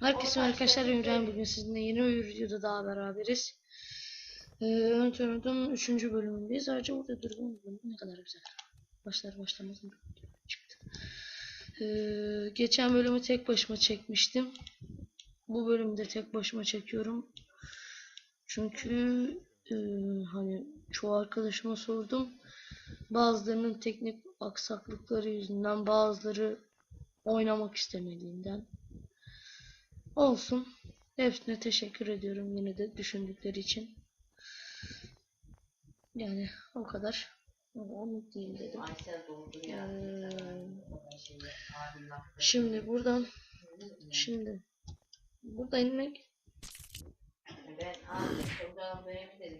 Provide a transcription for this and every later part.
Herkese arkadaşlar İbrahim bugün sizinle yeni bir videoda daha beraberiz. Ee, ön tanıdım 3. bölümündeyiz. Ayrıca burada durgun bölüm ne kadar güzel. Başlar başlamaz çıktı. Ee, geçen bölümü tek başıma çekmiştim. Bu bölümde tek başıma çekiyorum. Çünkü e, hani çoğu arkadaşıma sordum. Bazılarının teknik aksaklıkları yüzünden bazıları oynamak istemediğinden Olsun. Hepsine teşekkür ediyorum yine de düşündükleri için. Yani o kadar. Onu değil dedim. Ee, Şimdi buradan şimdi burada inmek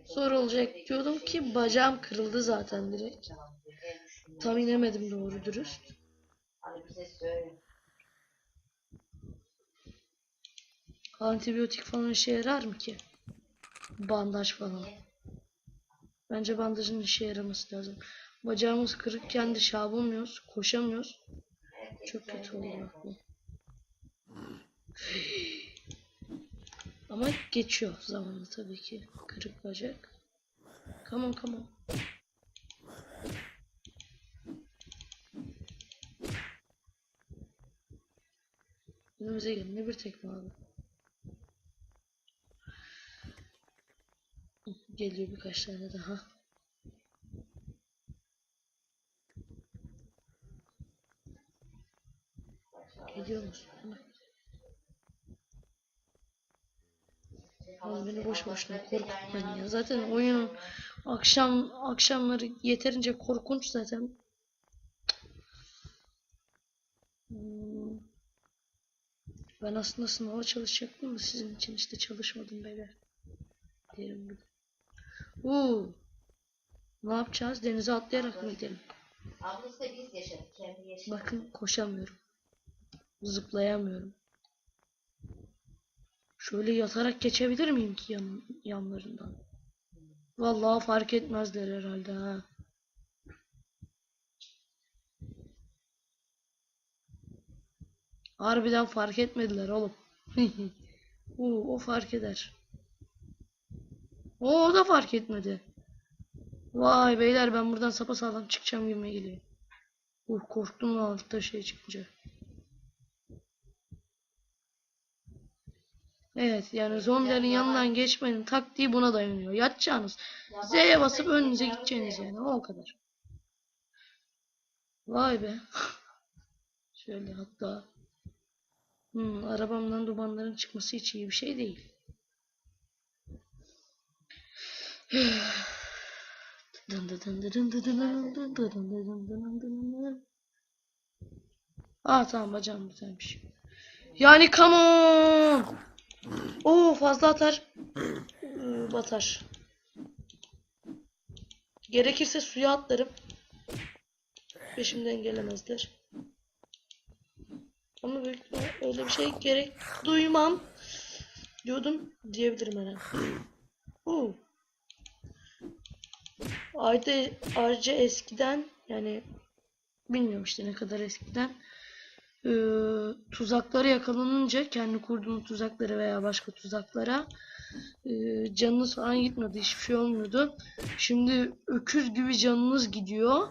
zor olacak diyordum ki bacağım kırıldı zaten direkt. Tam inemedim doğru dürüst. Abi bize söyle. Antibiyotik falan işe yarar mı ki? Bandaj falan. Bence bandajın işe yaraması lazım. Bacağımız kırıkken de şey yapamıyoruz, koşamıyoruz. Çok kötü bak bu. Ama geçiyor zamanla tabii ki. Kırık bacak. Come on come on. Önümüze gelin. Ne bir tekme abi. Geliyor birkaç tane daha. Geliyor musun? Oğlum beni boş boşuna korkutmayın ya. Zaten oyun akşam akşamları yeterince korkunç zaten. Hmm. Ben aslında sınava çalışacaktım da sizin için işte çalışmadım beyler. Diyelim bir de. Uuu. Ne yapacağız? Denize atlayarak mı gidelim? Ablası biz yaşadık. Kendi yaşadık. Bakın koşamıyorum. Zıplayamıyorum. Şöyle yatarak geçebilir miyim ki yan, yanlarından? Vallahi fark etmezler herhalde ha. Harbiden fark etmediler oğlum. Oo, o fark eder. O, o da fark etmedi. Vay beyler ben buradan sapasağlam çıkacağım gibime geliyor. Uh korktum lan altta şey çıkınca. Evet yani zombilerin yanından geçmenin taktiği buna dayanıyor. Yatacaksınız. Z'ye basıp önünüze gideceksiniz yani o kadar. Vay be. Şöyle hatta. Hmm, arabamdan dumanların çıkması hiç iyi bir şey değil. Aa tamam bacağım güzelmiş. Yani come on. Oo fazla atar. Ee, batar. Gerekirse suya atlarım. Peşimden gelemezler. Ama büyük öyle bir şey gerek duymam. Diyordum diyebilirim herhalde. Oo. Ayrıca, ayrıca eskiden yani bilmiyorum işte ne kadar eskiden e, tuzaklara yakalanınca kendi kurduğum tuzaklara veya başka tuzaklara e, canınız falan gitmedi hiçbir şey olmuyordu. Şimdi öküz gibi canınız gidiyor.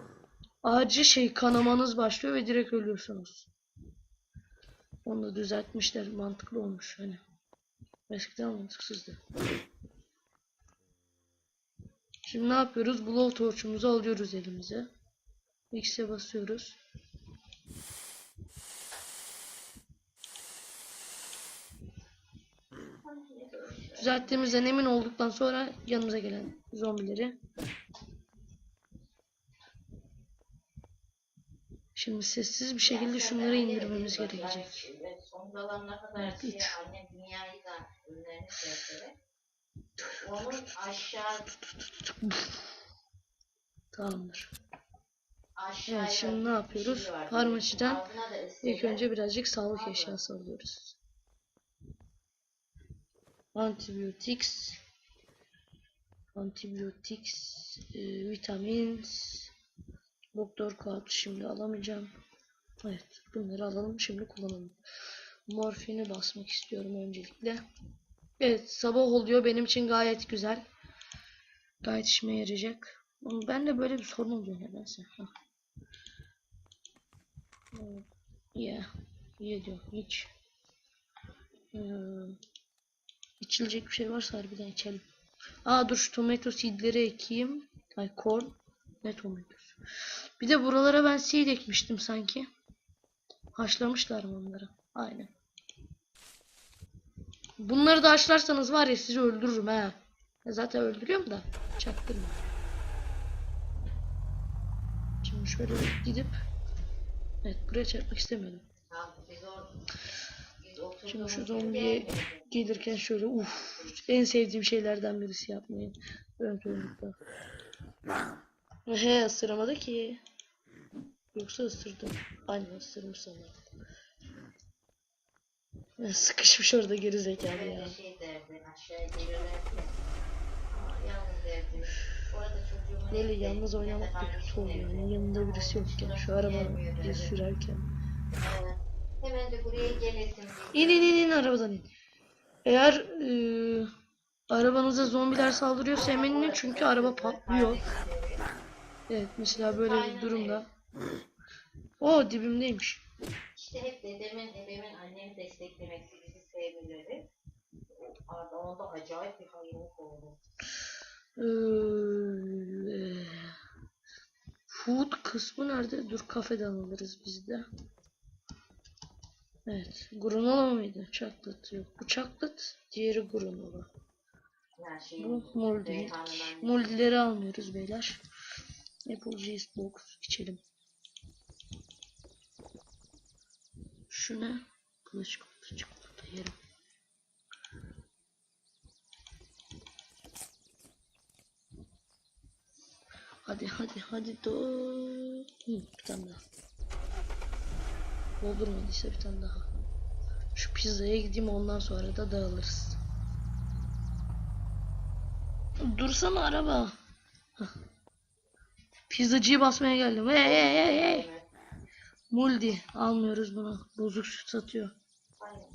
Ayrıca şey kanamanız başlıyor ve direkt ölüyorsunuz. Onu da düzeltmişler. Mantıklı olmuş hani. Eskiden mantıksızdı. Şimdi ne yapıyoruz? Glow torçumuzu alıyoruz elimize. X'e basıyoruz. Düzelttiğimizden emin olduktan sonra yanımıza gelen zombileri. Şimdi sessiz bir şekilde şunları indirmemiz gerekecek. 3 onun aşağı Tamamdır. aşağı Evet şimdi ne yapıyoruz? Farmaciden ilk önce birazcık sağlık eşyası alıyoruz. Antibiotics, antibiotics, e, vitamins, doktor kağıt şimdi alamayacağım. Evet bunları alalım şimdi kullanalım. Morfini basmak istiyorum öncelikle. Evet sabah oluyor benim için gayet güzel. Gayet işime yarayacak. Ben de böyle bir sorun oluyor nedense. Evet, Ye. Ye diyor. Hiç. Ee, içilecek bir şey varsa harbiden içelim. Aa dur şu tomato seedleri ekeyim. Ay corn. Ne tomatosu? Bir de buralara ben seed ekmiştim sanki. Haşlamışlar mı onları? Aynen. Bunları da haşlarsanız var ya sizi öldürürüm ha. Zaten öldürüyorum da çaktırma. Şimdi şöyle gidip Evet buraya çarpmak istemiyordum. Şimdi şu zombiye gelirken şöyle uf en sevdiğim şeylerden birisi yapmayı. Önlükte. He ısıramadı ki. Yoksa ısırdım. Aynen ısırmış sanırım. Ya, Sıkışmış orada geri zekalı ya. şey derdi aşağıya gelirlerdi ya. Aa, yalnız Böyle oynamak da kötü oluyor. Yani yanında birisi yokken şu araba bir dedi. sürerken. Hemen de buraya gelesin İn in in in arabadan in. Eğer eee arabanıza zombiler saldırıyorsa hemen inin çünkü araba patlıyor. Evet mesela böyle bir durumda. O dibimdeymiş. İşte hep dedemin, dedemin annemi desteklemesi, bizi sevmeleri. Arada onda acayip bir hayırlık oldu. Eee, food kısmı nerede? Dur kafeden alırız biz de. Evet. Granola mıydı? Chocolate yok. Bu chocolate. Diğeri granola. Şey Bu moldy. Reyhan'dan Moldy'leri almıyoruz beyler. Apple Juice Box içelim. Şu ne? Kılıç çikolata çikolata yerim. Hadi hadi hadi do. Hı, bir tane daha. Doldurmadıysa bir tane daha. Şu pizzaya gideyim ondan sonra da dağılırız. Dursana araba. Hah. Pizzacıyı basmaya geldim. Hey hey hey hey. Muldi almıyoruz bunu. Bozuk satıyor. Aynen.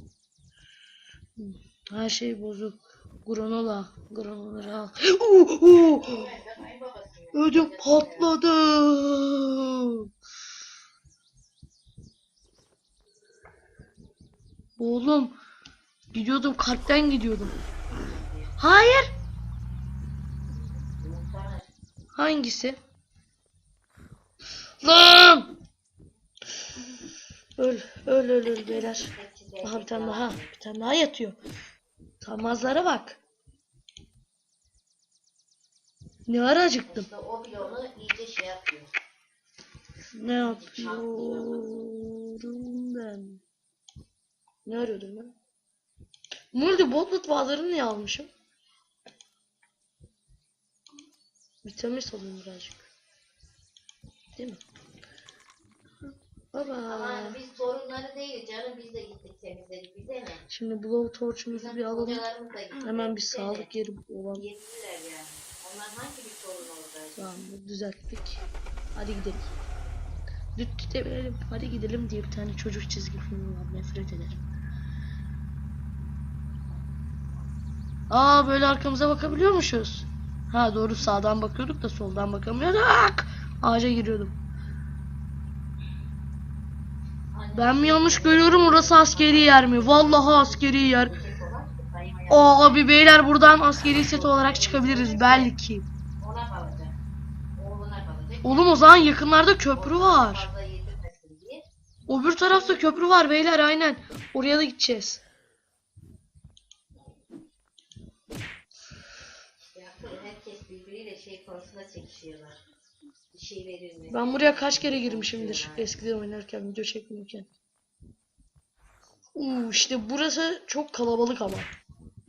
Her şey bozuk. Granola. Granolaları al. Ödüm patladı. Oğlum. Gidiyordum kalpten gidiyordum. Hayır. Hangisi? Lan! Öl, öl, öl, öl beyler. Aha bir tane daha, bir tane daha yatıyor. Tamazlara bak. Ne ara acıktım. İşte o bile onu iyice şey yapıyor. Ne yapıyorum ben? Ne arıyordum ben? Multi botlet bağlarını niye almışım? Vitamin alayım birazcık. Değil mi? Baba. Ama biz sorunları değil canım biz de gittik temizledik bize ne? Şimdi blow torch'umuzu bir alalım. Hemen bir sağlık yeri olan Yediler yani. Onlar hangi bir sorun orada? Tamam düzelttik. Hadi gidelim. Düt gidelim. Hadi gidelim diye bir tane çocuk çizgi filmi var. Nefret ederim. Aa böyle arkamıza bakabiliyormuşuz. Ha doğru sağdan bakıyorduk da soldan bakamıyorduk. Ağaca giriyordum. Anne, Ben mi yanlış görüyorum orası askeri yer mi? Vallahi askeri yer. Aa abi beyler buradan askeri set olarak çıkabiliriz belki. Oğlum o zaman yakınlarda köprü var. Öbür tarafta köprü var beyler aynen. Oraya da gideceğiz. Herkes birbiriyle şey konusunda çekişiyorlar. Şey verir mi? Ben buraya kaç kere girmişimdir eskiden oynarken, video çekmiyorken. Uuu işte burası çok kalabalık ama.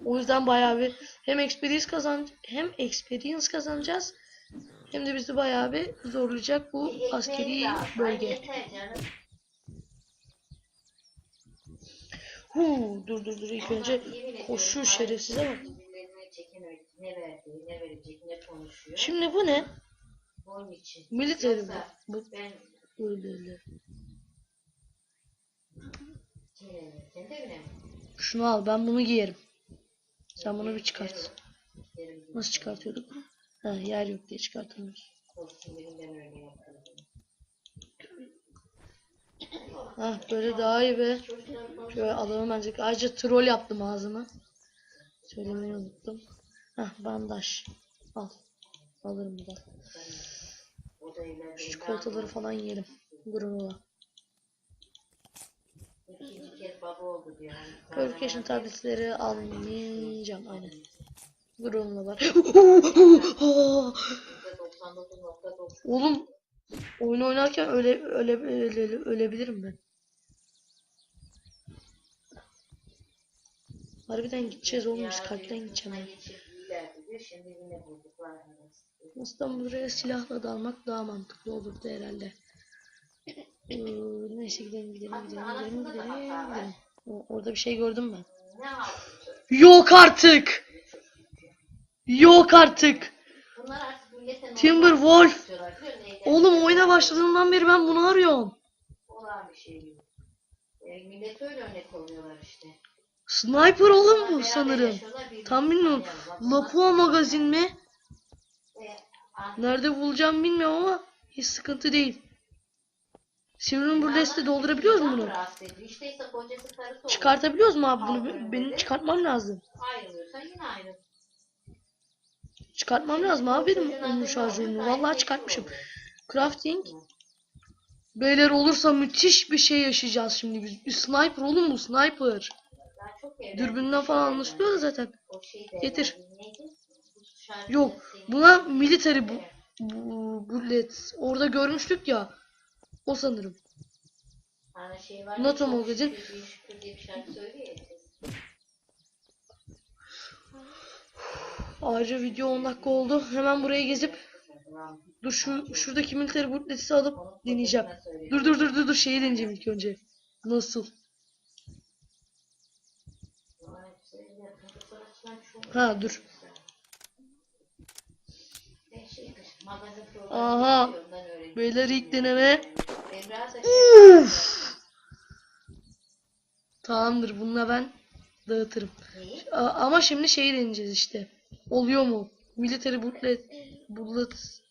O yüzden bayağı bir hem experience kazan hem experience kazanacağız hem de bizi bayağı bir zorlayacak bu askeri bölge. Huu, dur dur dur ilk önce koşu ne konuşuyor. Şimdi bu ne? Onun için. Military. Yoksa Bu Ben öyle öyle. Kimin evine? Kendi evine mi? Şunu al ben bunu giyerim. Sen bunu bir çıkart. Nasıl çıkartıyorduk? Ha, yer yok diye çıkartamıyoruz. Ha böyle daha iyi be. Şöyle adamı bence ayrıca troll yaptım ağzıma. Söylemeyi unuttum. Hah bandaj. Al. Alırım da Şu çikolataları falan yiyelim. Granola. İkinci kez baba oldu diyor. Hani Purification tabletleri almayacağım aynen. Granola var. %99.9 Oğlum oyun oynarken öyle öyle öyle ölebilirim ben. Harbiden gideceğiz oğlum biz kalpten gideceğim ben. Şimdi yine bulduklar. Aslında buraya silahla dalmak daha mantıklı olurdu herhalde. Ee, neyse gidelim gidelim gidelim gidelim gidelim gidelim. O- Orada bir şey gördüm ben. Yok artık. Yok artık. Musun? Neyden? Oğlum oyuna başladığından beri ben bunu arıyorum. Olan bir şey yok. E, millet öyle örnek oluyorlar işte. Sniper oğlum bu sanırım. Tam bilmiyorum. Lapua magazin mi? Nerede bulacağım bilmiyorum ama hiç sıkıntı değil. Simrun Burles'te doldurabiliyoruz mu bunu? Çıkartabiliyoruz mu abi bunu? Benim çıkartmam lazım. Çıkartmam lazım abi benim onun şarjörünü. Vallahi çıkartmışım. Crafting. Beyler olursa müthiş bir şey yaşayacağız şimdi biz. Sniper oğlum bu sniper. Dürbünden falan anlaşılıyor da zaten. Getir. Yok. Buna military bu, bu bullet. Orada görmüştük ya. O sanırım. NATO magazin. Ayrıca video 10 dakika oldu. Hemen buraya gezip dur şu şuradaki military bullet'i alıp deneyeceğim. Dur dur dur dur dur şeyi deneyeceğim ilk önce. Nasıl? Ha dur. Aha. Beyler ilk deneme. Tamamdır bununla ben dağıtırım. Ama şimdi şeyi deneyeceğiz işte. Oluyor mu? Military bullet, bullet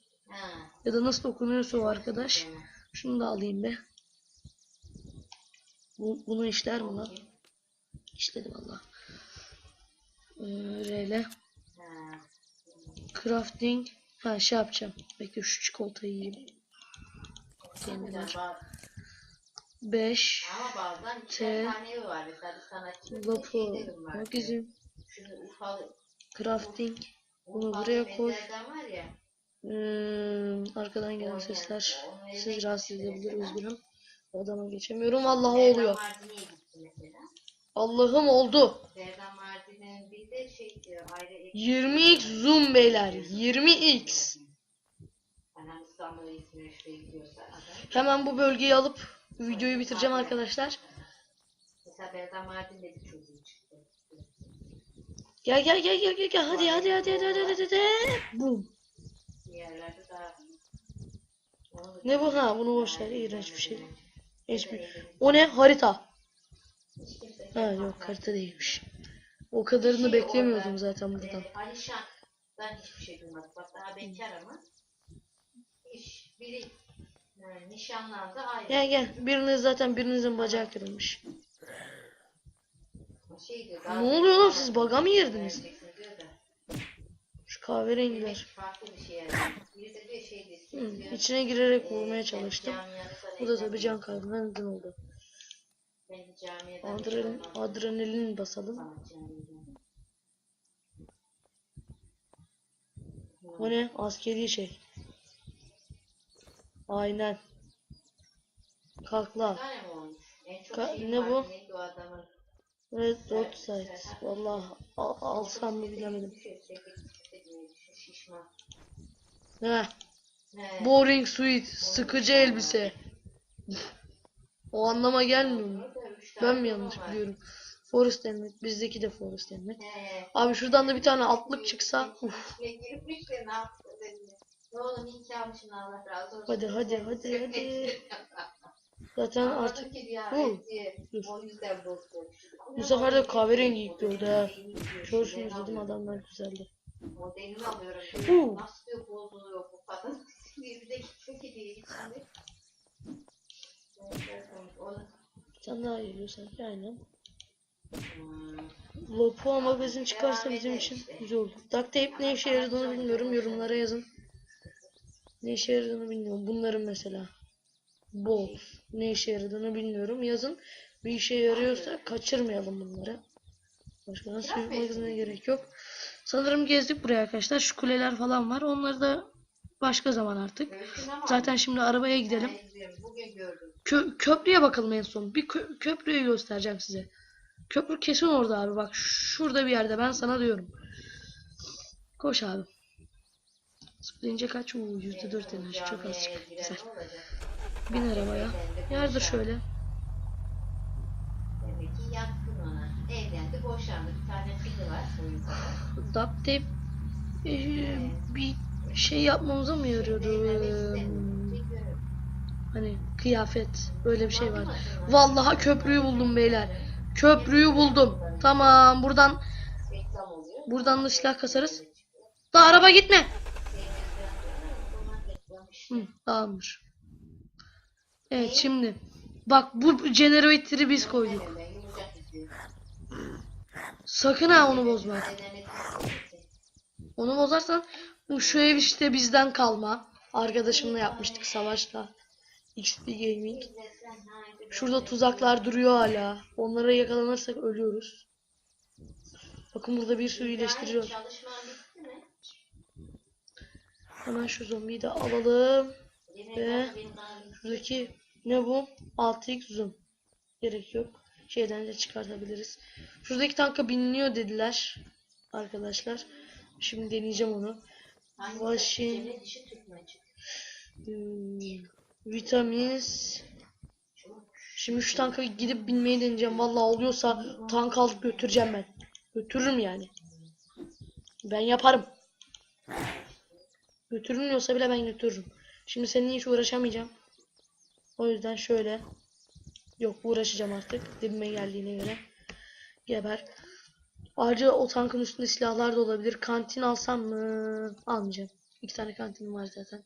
ya da nasıl okunuyorsa o arkadaş. Şunu da alayım be. Bu, bunu işler mi lan? İşledi valla. Ee, R'le. Crafting. Ha şey yapacağım. Bekle şu çikolatayı yiyeyim. Kendi var. 5. Ama bazen T, var. Magazin. Crafting. Bunu buraya koy. Hmm, arkadan gelen sesler siz rahatsız edebilir üzgünüm. Odama geçemiyorum. Berdan oluyor. Allah'ım oldu. Berdan Mardin'in bir de şey diyor ayrı ekip. 20x zoom beyler. 20x. Yani İstanbul'a İzmir'e şuraya gidiyorsa adam. Hemen bu bölgeyi alıp videoyu bitireceğim arkadaşlar. Gel gel gel gel gel gel. Hadi hadi hadi hadi hadi hadi. hadi. Boom. Ne bu ha? Bunu boş ver. İğrenç bir şey. Hiçbir. O ne? Harita. Ha yok harita değilmiş. O kadarını Şey beklemiyordum orada, zaten buradan. E, Alişan'dan hiçbir şey duymadık. Bak daha bekar ama. İş, biri e, nişanlandı ayrı. Gel gel. Biriniz zaten birinizin bacağı kırılmış. Şey diyor, Ne oluyor oğlum siz baga mı da. Şu kahverengiler. Şey yani. Şey. Hı, içine girerek e, vurmaya kendi çalıştım. Bu da tabii can kaybına neden oldu. Adrenalin, adrenalin basalım. Bu ne? Askeri şey. Aynen. Kalkla. Ka- ne bu? Red Dot Site. Vallahi al- alsam mı bilemedim. He. Boring suit. Sıkıcı elbise. O anlama gelmiyor mu? Ben mi yanlış biliyorum? Forest Helmet. Bizdeki de Forest Helmet. He. Abi şuradan da bir tane altlık çıksa. Uf. Hadi hadi hadi hadi. Zaten artık bozdu. Bu sefer de kahverengi gördü ha. Şorşunu alıyorum. izledim adamlar güzeldi. Modelini alıyorum. Nasıl diyor bozuluyor bu kadın. Bir de çok iyi değil tane daha geliyor sanki aynen. Lopo magazin çıkarsa bizim için güzel olur. Duct tape ne işe yaradığını bilmiyorum. Yorumlara yazın. Ne işe yaradığını bilmiyorum. Bunların mesela. Bolt. Ne işe yaradığını bilmiyorum. Yazın. Bir işe yarıyorsa kaçırmayalım bunları. Başka nasıl magazine gerek yok. Sanırım gezdik buraya arkadaşlar. Şu kuleler falan var. Onları da başka zaman artık. Ama Zaten şimdi arabaya gidelim. Bugün gördüm. Kö- köprüye bakalım en son. Bir kö- köprüyü göstereceğim size. Köprü kesin orada abi. Bak şurada bir yerde. Ben sana diyorum. Koş abi. Zıplayınca kaç? Uuu %4 enerji. Çok az Camiye çıkıyor. giren Güzel. Bin arabaya. Yardır şöyle. Demek ki ona. Evlendi, boşandı. Bir tane kızı var. Duct tape eee, bir şey yapmamıza mı yarıyordu? Hani kıyafet. Böyle bir şey var. Vallahi köprüyü buldum beyler. Köprüyü buldum. Tamam buradan buradan da silah kasarız. Da araba gitme. Hı, tamamdır. Evet şimdi. Bak bu generator'ı biz koyduk. Sakın ha onu bozma. Onu bozarsan şu ev işte bizden kalma. Arkadaşımla yapmıştık savaşla. XP Gaming. Şurada tuzaklar duruyor hala. Onlara yakalanırsak ölüyoruz. Bakın burada bir sürü mi? Hemen şu zombiyi de alalım. Ve şuradaki ne bu? 6x zoom. Gerek yok. Şeyden de çıkartabiliriz. Şuradaki tanka biniliyor dediler. Arkadaşlar. Şimdi deneyeceğim onu. Mü açık? Hmm, vitamins. Şimdi şu tanka gidip binmeyi deneyeceğim. Vallahi oluyorsa tank alıp götüreceğim ben. Götürürüm yani. Ben yaparım. Götürülmüyorsa bile ben götürürüm. Şimdi seninle hiç uğraşamayacağım. O yüzden şöyle. Yok uğraşacağım artık. Dibime geldiğine göre. Geber. Ayrıca o tankın üstünde silahlar da olabilir. Kantin alsam mı? Almayacağım. İki tane kantinim var zaten.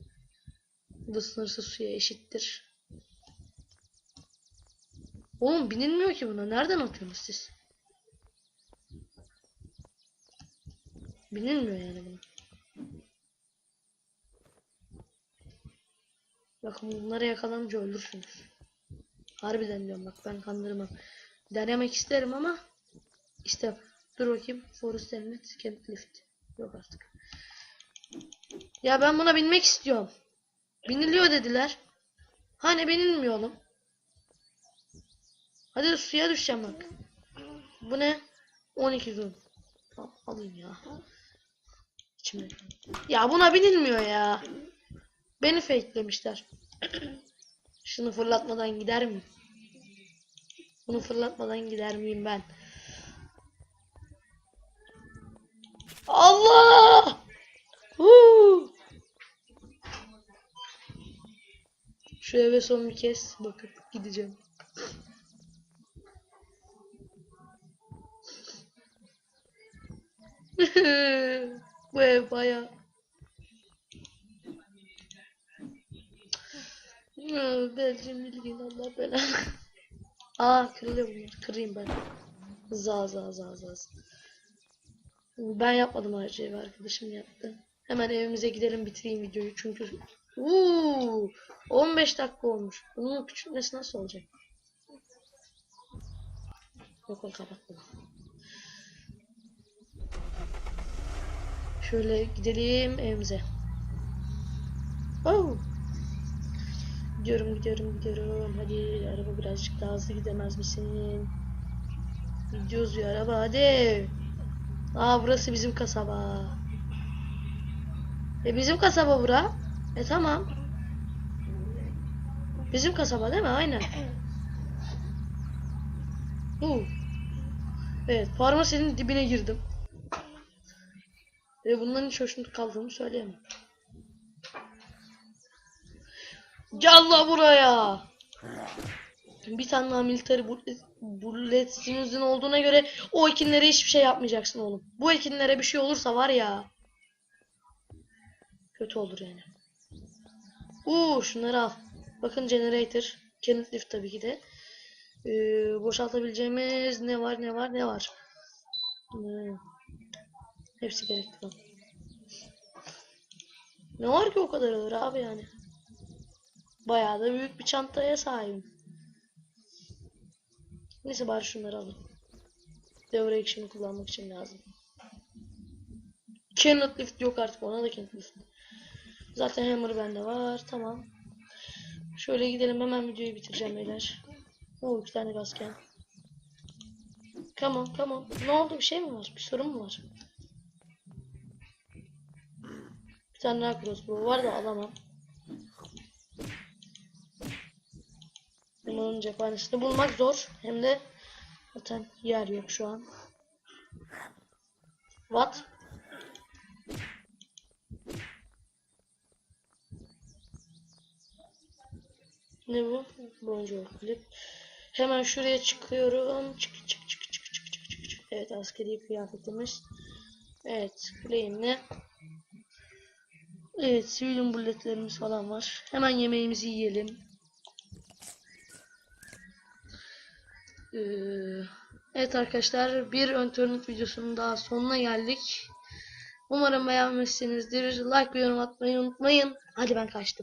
Bu sınırsız suya eşittir. Oğlum binilmiyor ki buna. Nereden atıyorsunuz siz? Binilmiyor yani buna. Bakın bunlara yakalanınca öldürsünüz. Harbiden diyorum bak ben kandırmam. Denemek isterim ama işte dur bakayım. Forest Helmet Camp Lift. Yok artık. Ya ben buna binmek istiyorum. Biniliyor dediler. Hani binilmiyor oğlum. Hadi suya düşeceğim bak. Bu ne? 12 zoom. Tamam, alayım ya. İçimde. Ya buna binilmiyor ya. Beni fakelemişler. Şunu fırlatmadan gider miyim? Bunu fırlatmadan gider miyim ben? Allah! Huu! Şu eve son bir kez bakıp gideceğim. Bu ev baya. Belki bilgin Allah belanı. Aa kırılıyor bunlar. Kırayım ben. Za za za za. Ben yapmadım ayrıca evi arkadaşım yaptı. Hemen evimize gidelim bitireyim videoyu çünkü Uuu 15 dakika olmuş. Bunun küçülmesi nasıl olacak? Yok o kapattım. Şöyle gidelim evimize. Oh. Gidiyorum gidiyorum gidiyorum. Hadi araba birazcık daha hızlı gidemez misin? Gidiyoruz ya araba hadi. Aa burası bizim kasaba. E bizim kasaba bura. E tamam. Bizim kasaba değil mi? Aynen. Uh. Evet farmasinin dibine girdim. Ve bundan hiç hoşnut kaldığımı söyleyemem. Gel la buraya. Bir tane daha military bullet, bulletinizin olduğuna göre o ekinlere hiçbir şey yapmayacaksın oğlum. Bu ekinlere bir şey olursa var ya. Kötü olur yani. Uuu şunları al. Bakın generator. Kenneth lift tabii ki de. Ee, boşaltabileceğimiz ne var ne var ne var. Hmm. Hepsi gerekli. Ne var ki o kadar ağır abi yani. Bayağı da büyük bir çantaya sahibim. Neyse bari şunları alayım. Devre action'ı kullanmak için lazım. Cannot lift yok artık ona da cannot lift. Zaten hammer bende var tamam. Şöyle gidelim hemen videoyu bitireceğim beyler. Oo iki tane on come on. Ne oldu bir şey mi var? Bir sorun mu var? Bir tane daha crossbow var da alamam. Bunun cephanesini bulmak zor. Hem de zaten yer yok şu an. What? Ne bu? Bonjour klip. Hemen şuraya çıkıyorum. Çık çık çık çık çık çık çık çık. Evet askeri kıyafetimiz. Evet claim'le. Evet civilian bulletlerimiz falan var. Hemen yemeğimizi yiyelim. Ee, evet arkadaşlar bir ön turnup videosunun daha sonuna geldik. Umarım beğenmişsinizdir. Like ve yorum atmayı unutmayın. Hadi ben kaçtım.